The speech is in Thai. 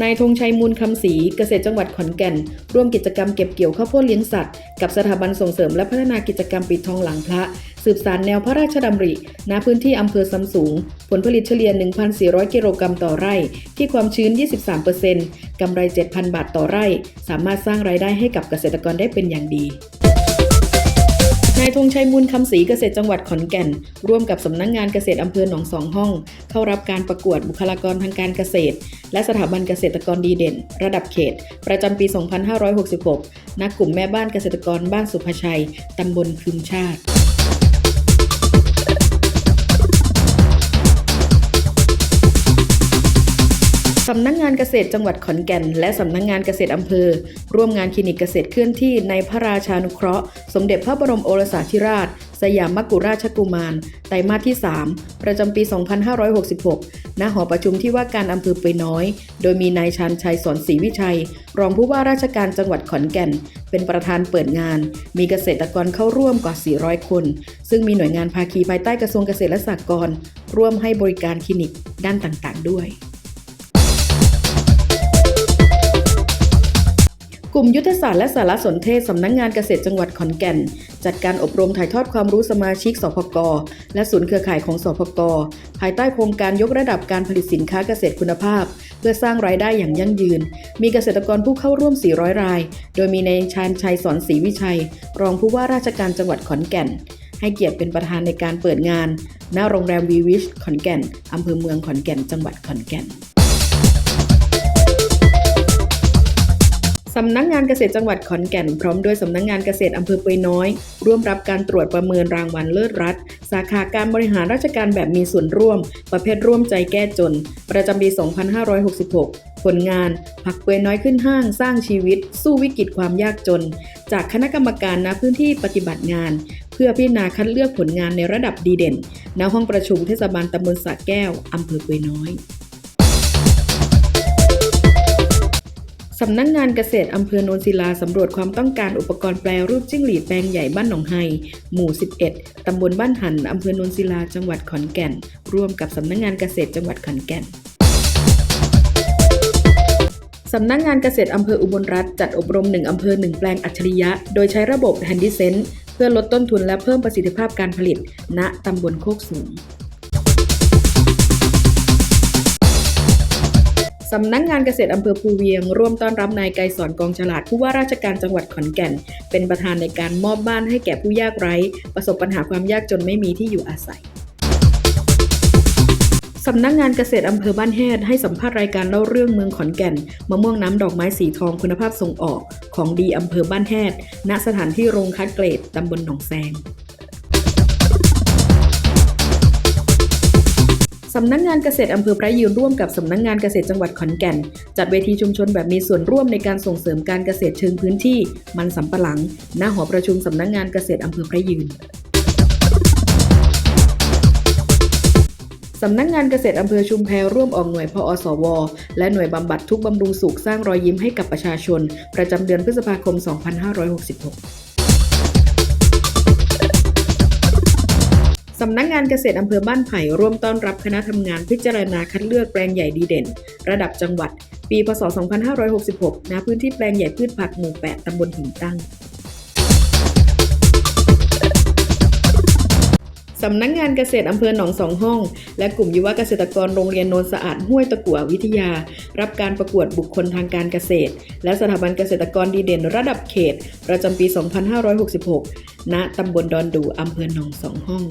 นายธงชัยมูลคำศรีเกษตรจังหวัดขอนแก่น ร่วมกิจกรรมเก็บเกี่ยวข้าวโพดเลี้ยงสัตว์ กับสถาบันส่งเสริมและพัฒนากิจกรรมปิดทองหลังพระ สืบสารแนวพระราชดำริ ณ พื้นที่อำเภอซำสูง ผลผลิตเฉลี่ย 1,400 กิโลกรัมต่อไร่ ที่ความชื้น 23%กำไร 7,000 บาทต่อไร่ สามารถสร้างรายได้ให้กับเกษตรกรได้เป็นอย่างดี นายธงชัยมูลคำศรีเกษตรจังหวัดขอนแก่น ร่วมกับสำนักงงานเกษตรอำเภอหนองสองห้อง เข้ารับการประกวดบุคลากรทางการเกษตร และสถาบันเกษตรกรดีเด่น ระดับเขต ประจำปี 2566ณกลุ่มแม่บ้านเกษตรกรบ้านสุภชัย ตำบลคืมชาติ สำนักงานเกษตรจังหวัดขอนแก่น และสำนักงานเกษตรอำเภอ ร่วมงานคลินิกเกษตรเคลื่อนที่ในพระราชานุเคราะห์ สมเด็จพระบรมโอรสาธิราช สยามมกุฎราชกุมาร ไตรมาสที่ 3 ประจำปี 2566 ณ หอประชุมที่ว่าการอำเภอเปยน้อย โดยมีนายชาญชัยสอนศรีวิชัย รองผู้ว่าราชการจังหวัดขอนแก่น เป็นประธานเปิดงาน มีเกษตรกรเข้าร่วมกว่า 400 คน ซึ่งมีหน่วยงานภาคีภายใต้กระทรวงเกษตรและสหกรณ์ร่วมให้บริการคลินิกด้านต่างๆ ด้วย กลุ่มยุทธศาสตร์และสารสนเทศสำนักงงานเกษตรจังหวัดขอนแก่น จัดการอบรมถ่ายทอดความรู้สมาชิกสพก และศูนย์เครือข่ายของสพก ภายใต้โครงการยกระดับการผลิตสินค้าเกษตรคุณภาพ เพื่อสร้างรายได้อย่างยั่งยืน มีเกษตรกรผู้เข้าร่วม 400 ราย โดยมีนายชาญชัยสอนศรีวิชัย รองผู้ว่าราชการจังหวัดขอนแก่น ให้เกียรติเป็นประธานในการเปิดงาน ณโรงแรมวีวิชขอนแก่นอำเภอเมืองขอนแก่น จังหวัดขอนแก่น สำนักงานเกษตรจังหวัดขอนแก่น พร้อมด้วยสำนักงานเกษตรอำเภอเปยน้อย ร่วมรับการตรวจประเมินรางวัลเลิศรัฐ สาขาการบริหารราชการแบบมีส่วนร่วม ประเภทร่วมใจแก้จน ประจำปี 2566 ผลงาน ผักเปยน้อยขึ้นห้างสร้างชีวิต สู้วิกฤตความยากจน จากคณะกรรมการณพื้นที่ปฏิบัติงาน เพื่อพิจารณาคัดเลือกผลงานในระดับดีเด่นณห้องประชุมเทศบาลตำบลสระแก้วอำเภอเปยน้อย สำนักงงานเกษตรอำเภอโนนศิลาสำรวจความต้องการอุปกรณ์แปรรูปจิ้งหรีดแปลงใหญ่บ้านหนองไฮหมู่ 11 ตำบลบ้านหันอำเภอโนนศิลาจังหวัดขอนแก่น ร่วมกับสำนักงงานเกษตรจังหวัดขอนแก่นสำนักงงานเกษตรอำเภออุบลรัฐจัดอบรม 1 อำเภอ 1 แปลงอัจฉริยะ โดยใช้ระบบ h a n d y s e n s e เพื่อลดต้นทุนและเพิ่มประสิทธิภาพการผลิต ณตำบลโคกสูง สำนักงงานเกษตรอำเภอภูเวียง ร่วมต้อนรับนายไกรสอนกองฉลาดผู้ว่าราชการจังหวัดขอนแก่น เป็นประธานในการมอบบ้านให้แก่ผู้ยากไร้ ประสบปัญหาความยากจนไม่มีที่อยู่อาศัยสำนักงานเกษตรอำเภอบ้านแฮดให้สัมภาษณ์รายการเล่าเรื่องเมืองขอนแก่นมะม่วงน้ำดอกไม้สีทองคุณภาพส่งออก ของดีอำเภอบ้านแฮดณสถานที่โรงคัดเกรดตำบลหนองแซง สำนักงงานเกษตรอำเภอพระยืนร่วมกับสำนักงงานเกษตรจังหวัดขอนแก่น จัดเวทีชุมชนแบบมีส่วนร่วมในการส่งเสริมการเกษตรเชิงพื้นที่ มันสำปะหลัง หน้าหอประชุมสำนักงงานเกษตรอำเภอพระยืนสำนักงานเกษตรอำเภอชุมแพร่วมออกหน่วยพอสว และหน่วยบำบัดทุกบำรุงสุขสร้างรอยยิ้มให้กับประชาชน ประจำเดือนพฤษภาคม 2566 สำนักงานเกษตรอำเภอบ้านไผ่ร่วมต้อนรับคณะทำงานพิจารณาคัดเลือกแปลงใหญ่ดีเด่น ระดับจังหวัด ปี พศ 2566 ณ พื้นที่แปลงใหญ่พืชผักหมู่ 8 ตำบลหินตั้งสำนักงงานเกษตรอำเภอหนองสองห้อง และกลุ่มยุวเกษตรกรโรงเรียนโนนสะอาดห้วยตะกั่ววิทยา รับการประกวดบุคคลทางการเกษตร และสถาบันเกษตรกรดีเด่นระดับเขต ประจำปี 2566 ณ ตำบลดอนดูอำเภอหนองสองห้อง